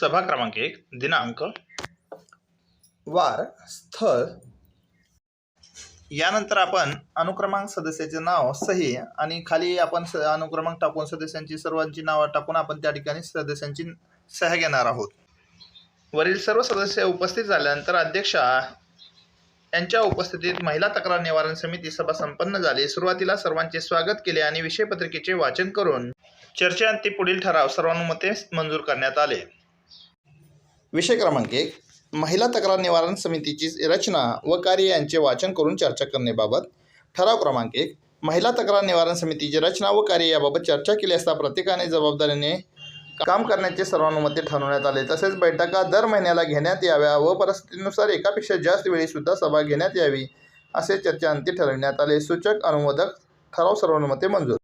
सभा क्रमांक एक दिनांक. वार स्थळ. यानंतर आपण अनुक्रमांक सदस्याचे नाव सही आणि खाली आपण स- अनुक्रमांक टाकून सदस्यांची सर्वांची नावं टाकून आपण त्या ठिकाणी सदस्यांची सह्या घेणार आहोत. वरील सर्व सदस्य उपस्थित झाल्यानंतर अध्यक्षा यांच्या उपस्थितीत महिला तक्रार निवारण समिती सभा संपन्न झाली. सुरुवातीला सर्वांचे स्वागत केले आणि विषय पत्रिकेचे वाचन करून चर्चेअंती पुढील ठराव सर्वानुमते मंजूर करण्यात आले. विषय क्रमांक एक महिला तक्रार निवारण समितीची रचना व कार्य यांचे वाचन करून चर्चा करण्याबाबत. ठराव क्रमांक एक महिला तक्रार निवारण समितीची रचना व कार्य याबाबत चर्चा केली असता प्रत्येकाने जबाबदारीने काम करण्याचे सर्वानुमते ठरवण्यात आले. तसेच बैठका दर महिन्याला घेण्यात याव्या व परिस्थितीनुसार एकापेक्षा जास्त वेळीसुद्धा सभा घेण्यात यावी असे चर्चांती ठरविण्यात आले. सूचक अनुमोदक ठराव सर्वानुमते मंजूर.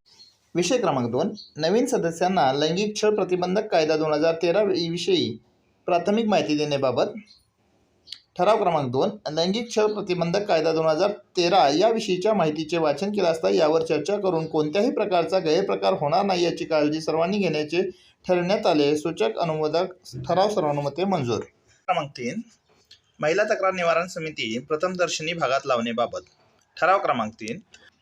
विषय क्रमांक दोन नवीन सदस्यांना लैंगिक छळ प्रतिबंधक कायदा दोन हजार तेरा विषयी प्राथमिक माहिती देण्याबाबत. ठराव क्रमांक दोन लैंगिक छळ प्रतिबंधक कायदा दोन हजार तेरा याविषयीच्या माहितीचे वाचन केले असता यावर चर्चा करून कोणत्याही प्रकारचा गैरप्रकार होणार नाही याची काळजी सर्वांनी घेण्याचे ठरवण्यात आले सूचक अनुमोदक ठराव सर्वानुमते मंजूर. क्रमांक तीन महिला तक्रार निवारण समिती प्रथमदर्शनी भागात लावण्याबाबत. ठराव क्रमांक तीन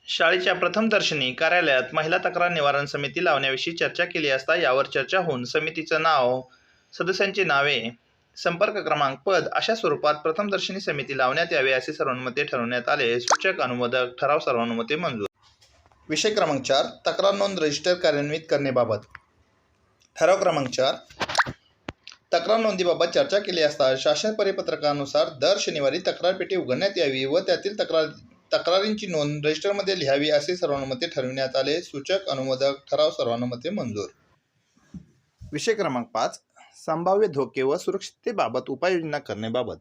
शाळेच्या प्रथमदर्शनी कार्यालयात महिला तक्रार निवारण समिती लावण्याविषयी चर्चा केली असता यावर चर्चा होऊन समितीचं नाव सदस्यांची नावे संपर्क क्रमांक पद अशा स्वरूपात प्रथमदर्शनी समिती लावण्यात यावे असे सर्वांमध्ये ठरवण्यात आले. सूचक अनुमोदक ठराव सर्वानुमते मंजूर. विषय क्रमांक चार तक्रार नोंद रजिस्टर कार्यान्वित करण्याबाबत. ठराव क्रमांक चार तक्रार नोंदीबाबत चर्चा केली असता शासन परिपत्रकानुसार दर शनिवारी तक्रार पेटी उघडण्यात यावी व त्यातील तक्रार तक्रारींची नोंद रजिस्टरमध्ये लिहावी असे सर्वानुमते ठरविण्यात आले. सूचक अनुमोदक ठराव सर्वानुमते मंजूर. विषय क्रमांक पाच संभाव्य धोके व सुरक्षिततेबाबत उपाययोजना करण्याबाबत.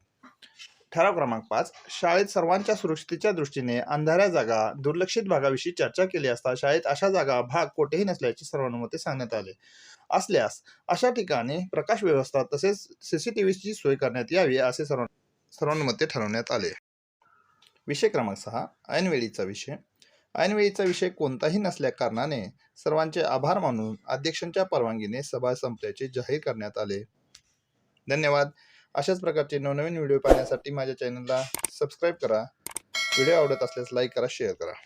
ठराव क्रमांक पाच. शाळेत सर्वांच्या सुरक्षितेच्या दृष्टीने अंधाऱ्या जागा दुर्लक्षित भागाविषयी चर्चा केली असता शाळेत अशा जागा भाग कोठेही नसल्याचे सर्वानुमते सांगण्यात आले. असल्यास अशा ठिकाणी प्रकाश व्यवस्था तसेच सी सी टी व्हीची सोय करण्यात यावी असे सर्व सर्वानुमते ठरवण्यात आले. विषय क्रमांक सहा. ऐनवेळीचा विषय. ऐनवेळीचा विषय कोणताही नसल्या कारणाने सर्वांचे आभार मानून अध्यक्षांच्या परवानगीने सभा संपल्याचे जाहीर करण्यात आले. धन्यवाद. अशाच प्रकारचे नवनवीन व्हिडिओ पाहण्यासाठी माझ्या चॅनलला सबस्क्राईब करा. व्हिडिओ आवडत असल्यास लाईक करा शेअर करा.